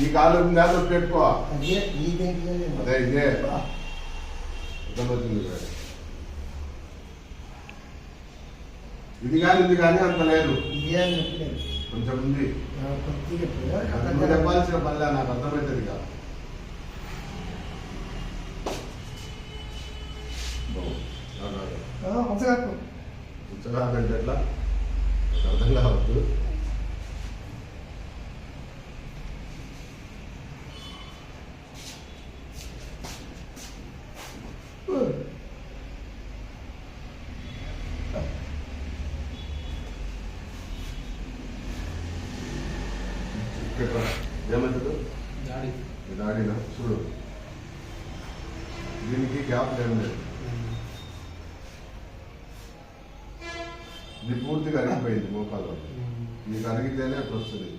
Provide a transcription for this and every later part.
ఈ కాలు నొప్పి పెట్టుకో. అదే ఇదే. అర్థమవుతుంది కదా. ఇది కానీ ఇది కానీ అంత లేదు. కొంచెం ఉంది. చెప్పాల్సిన పనిలే నాకు అర్థమవుతుంది కదా? ఉత్సాహంటే ఎట్లా? అర్థం కావద్దు. ఏమంటారు ఆడినా చూడు. దీనికి గ్యాప్ లేదు. ఇది పూర్తిగా అరిగిపోయింది మోకాలు నీకు అరిగితేనే అట్లా వస్తుంది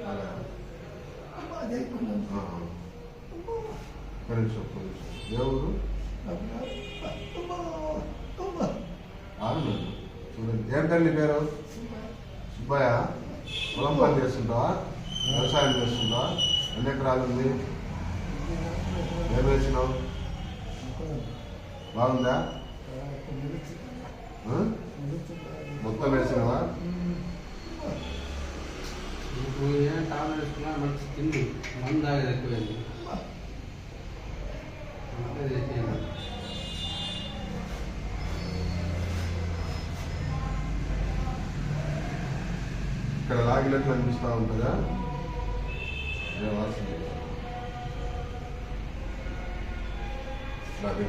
అలాగా. ఆ. ఒక్క చూడండి. ఏం పేరు? సుబ్బయ్య. పొలం పని చేస్తుంటావా వ్యవసాయం చేస్తుంటావా ఎన్ని ఎకరాలు ఉంది? ఏం వేసినావు? బాగుందా? మొత్తం వేసినావా? ఇప్పుడు ఏం టాబ్లెట్ వేసుకున్నా మంచి తిండి మందు తాగేది ఎక్కువైంది ఇక్కడ లాగినట్లు అనిపిస్తూ ఉంటుందా? ఏ వాసన. లాగే